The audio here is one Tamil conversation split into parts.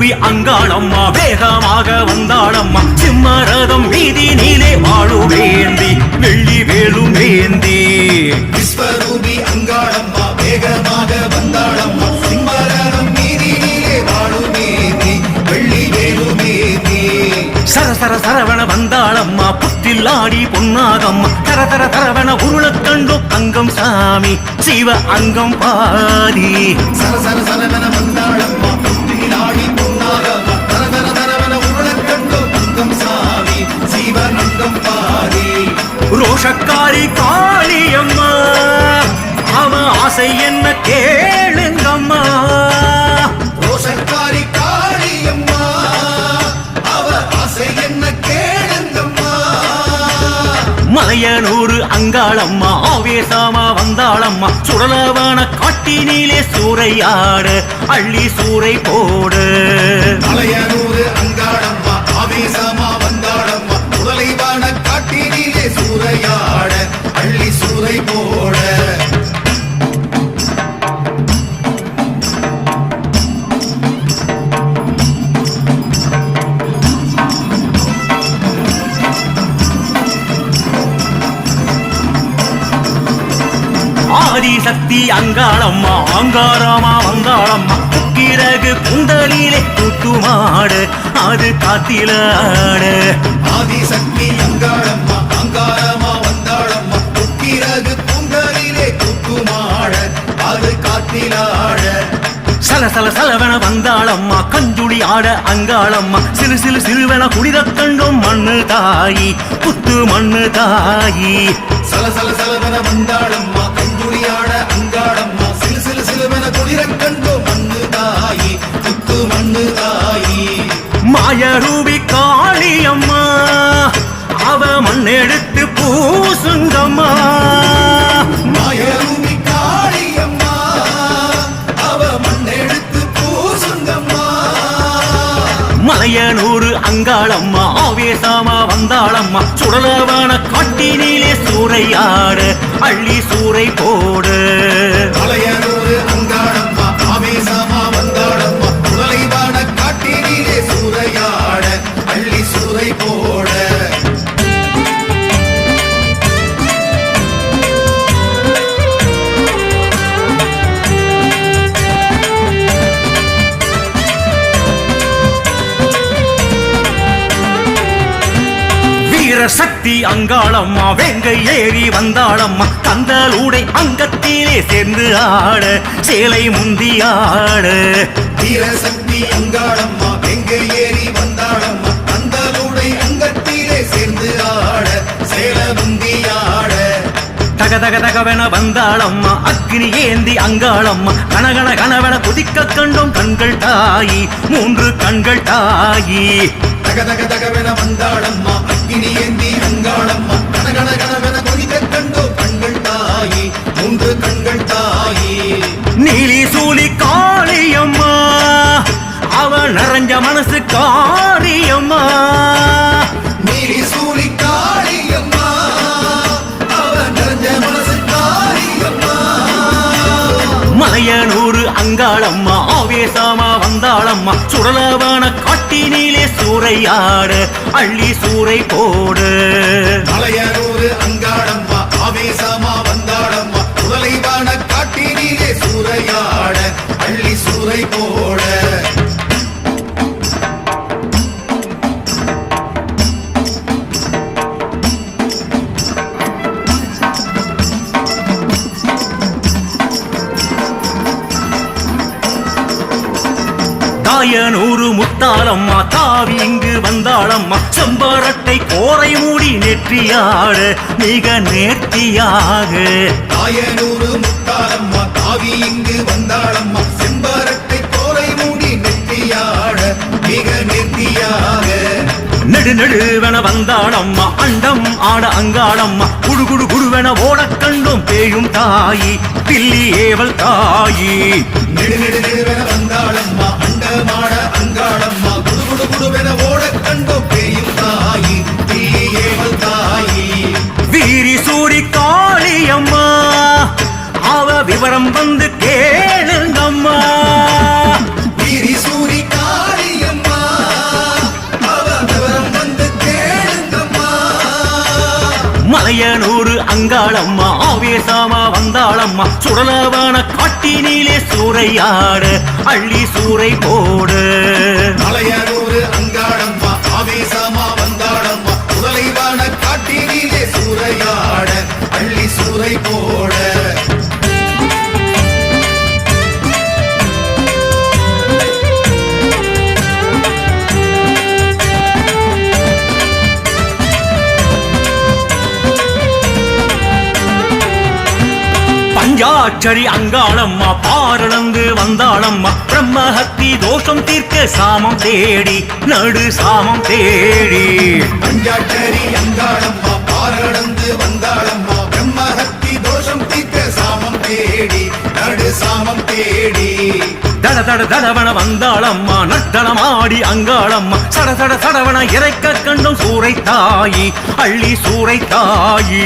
ரூபி அங்காளம்மா வேகமாக வந்தாளம்மா. சிம்மரதம் வீதி நீலே வாழுவேந்தி வெள்ளி வேலும் வேந்தி விஸ்வரூபி அங்காளம்மா வேகமாக வந்தாளம்மா. சிம்மரணம் நீதியிலே வாழுமேதி வெள்ளி வேலுமேதி சர சர சரவண வந்தாளம்மா புற்றில் ஆடி பொன்னாகம்மா. தர தர தரவண உருளக் கண்டும் அங்கம் சாமி சிவ அங்கம் பாதி. சர சர சரவன வந்தாளம்மா ரோஷக்காரி காளியம்மா அவ ஆசை என்ன கேளுங்கம்மா. ரோஷக்காரி காளியம்மா அவ ஆசை என்ன கேளுங்கம்மா. மலையனூர் அங்காளம்மா ஆவேசமா வந்தாளம்மா. சுடலவன காட்டினிலே சூறையாடு அள்ளி சூறை போடு. மலையனூரு ஆதிசக்தி அங்காளம்மா அங்காரமா வந்தாளம்மா உக்கிரகு குண்டலிலே கூத்துமாடு அது காத்திலாடு ஆதிசக்தி அங்காளம்மா அங்காரமா வந்தாளம்மா உக்கிரகு குண்டலிலே குத்துமாட அது காத்திலாட சல சல சலவன வந்தாளம்மா கஞ்சுளி ஆட அங்காளம்மா. சிறு சிறு சிறுவன குடிதக் கண்டும் மண்ணு தாயி புத்து மண்ணு தாயி. சல சல சலவன வந்தாளம்மா மாயரூபி காளியம்மா அவ மண்ணெடுத்து பூசுங்கம்மா மாயரூபி காளியம்மா அவ மண்ணெடுத்து பூசுங்கம்மா மலையனூர் அங்காளம்மா ஆவேசமா வந்தாளம்மா. சுடலவன காட்டினிலே சூறையாடு அள்ளி சூறை போடு. மலையனூரு சக்தி அங்காளம்மா வெங்கை ஏறி வந்தாளம்மா. கந்தலூடை அங்கத்திலே சேர்ந்து ஆட சேலை முந்தி ஆட. வீரசக்தி அங்காளம்மா எங்க ஏறி வந்தாளம்மா. அந்தலுடை அங்கத்திலே சேர்ந்து ஆட சேல முந்தியாட தக தக தகவென வந்தாளம்மா அக்னி ஏந்தி அங்காளம்மா. கனகன கனவென குதிக்க கண்டும் கண்கள் தாயி மூன்று கண்கள் தாயி. தக தக தகவென வந்தாளம்மா அக்கினி ஏந்தி அங்காளம்மா கனகன கனவென கொதிக்க கண்டோ கண்கள் தாயி. மூன்று கண்கள் தாயி. நீலி சூலி காளியம்மா அவ நிறைஞ்ச மனசு காளியம்மா நீலி சூழி காளியம்மா அவ நிறைஞ்ச மனசு காளியம்மா மலையனூர் அங்காளம்மா. ஆவேசமா வந்தாளம்மா. சுடலவன காட்டினிலே சூறையாடு அள்ளி சூறை போடு. மலையனூரு அந்த மூடி நெற்றியாடு மிக நேர்த்தியாக. தாயனூரு முத்தாளம்மா தாவி இங்கு வந்தாளம்மா செம்பரட்டை கோரை மூடி நெற்றியாட மிக நெத்தியாக நெடு நெடுவென வந்தாளம்மா அண்டம் ஆட அங்காளம்மா குடு குடு குடுவென ஓடக் கண்டும் பேயும் தாயி பில்லி ஏவல் தாயி. நெடு நெடு நெடுவென வந்தாளம்மா அண்டமாட அங்காளம்மா குடு குடு குடுவென ஓடக் கண்டோ பேயும் அம்மா அவ விவரம் வந்து கேளுங்கம்மா. மலையனூறு அங்காளம்மா ஆவேசாமா வந்தாளம்மா. சுடலவான காட்டினிலே சூறையாடு அள்ளி சூறை போடு. மலையனூறு அங்காளம்மா ஆவேசாமா வந்தாளம்மா. சுடலைவான காட்டினிலே சூறையாட அள்ளி சூறை போட. பஞ்சாட்சரி அங்காளம்மா பாரளந்து வந்தாளம்மா. பிரம்மஹத்தி தோஷம் தீர்க்க சாமம் தேடி நடு சாமம் தேடி. பஞ்சாட்டரி அங்காளம்மா பாரளந்து வந்தாளம்மா. தேடி நடு சாமம் தேடி. தட தட தடவன வந்தாளம்மா நட்டனமாடி அங்காளம்மா. சட சட சடவன இறைக்க கண்டும் சூறை தாயி அள்ளி சூறை தாயி.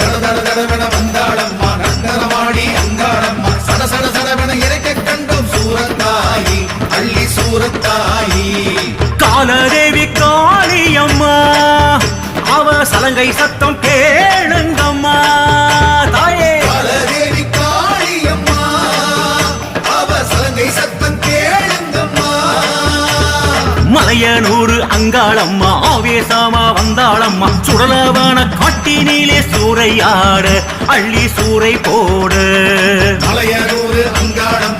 தட தட தடவென வந்தாளம்மா நந்தனமாடி அங்காளம்மா. சட சட சடவென இறைக்க கண்டும் சூரத்தாயி அள்ளி சூரத்தாயி காலதேவி காளியம்மா அவ சலங்கை சத்தம் கேளுங்கம்மா. மலையனூரு அங்காளம்மா ஆவேசமா வந்தாளம்மா. சுடலவான காட்டினிலே சூறையாட அள்ளி சூறை போடு. மலையனூர் அங்காளம்மா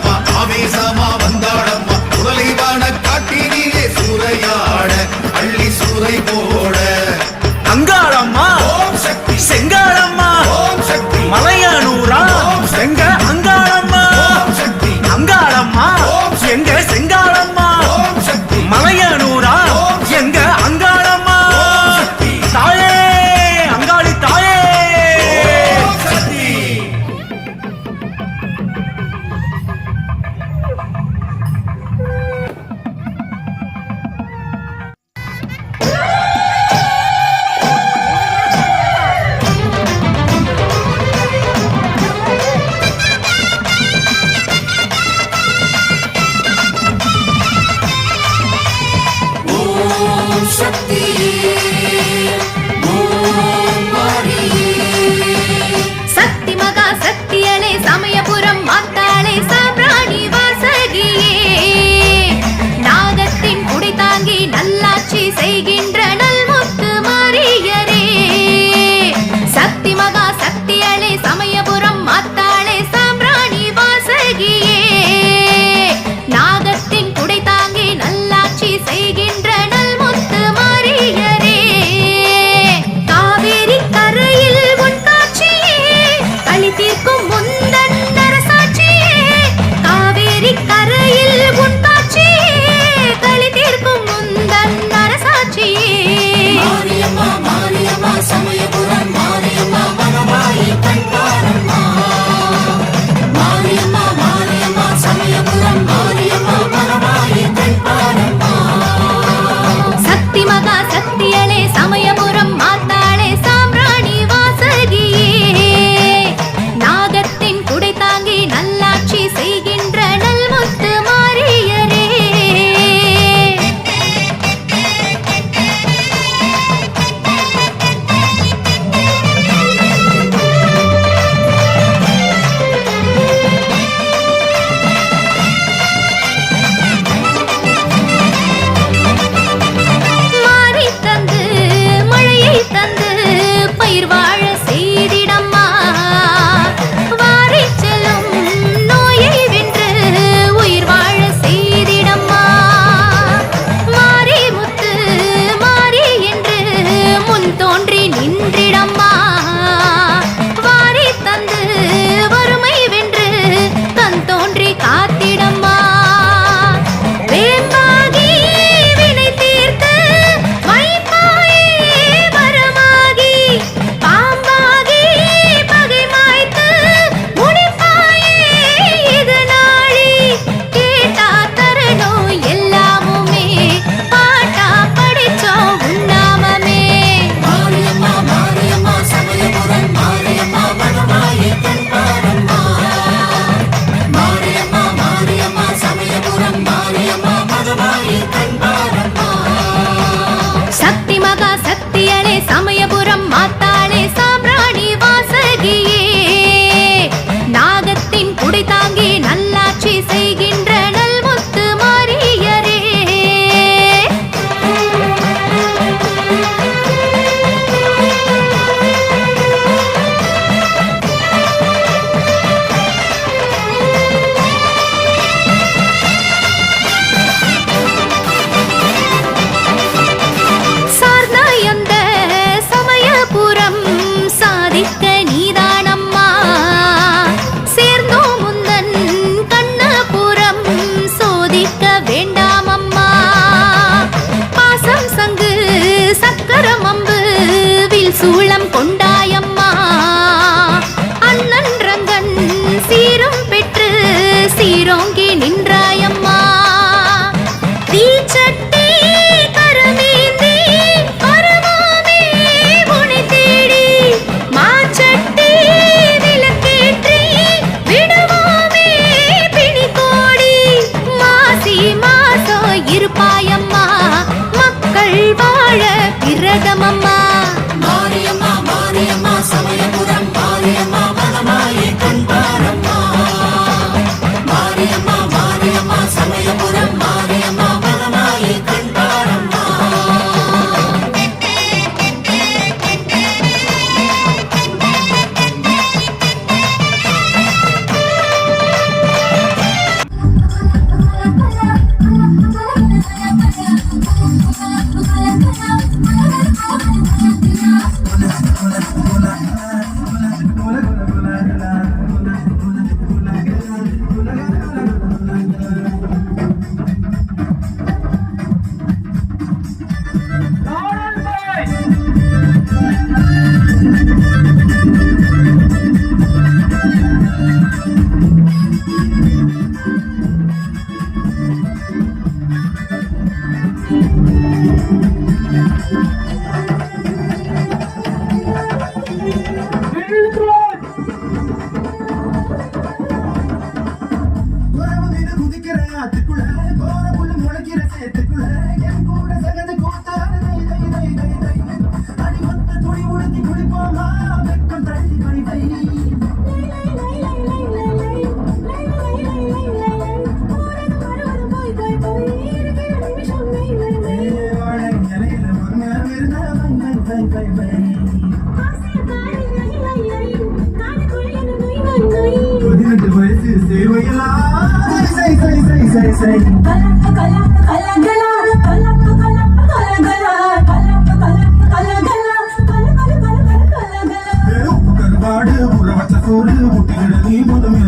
வச்ச சோறு முட்டையிட நீ போதும்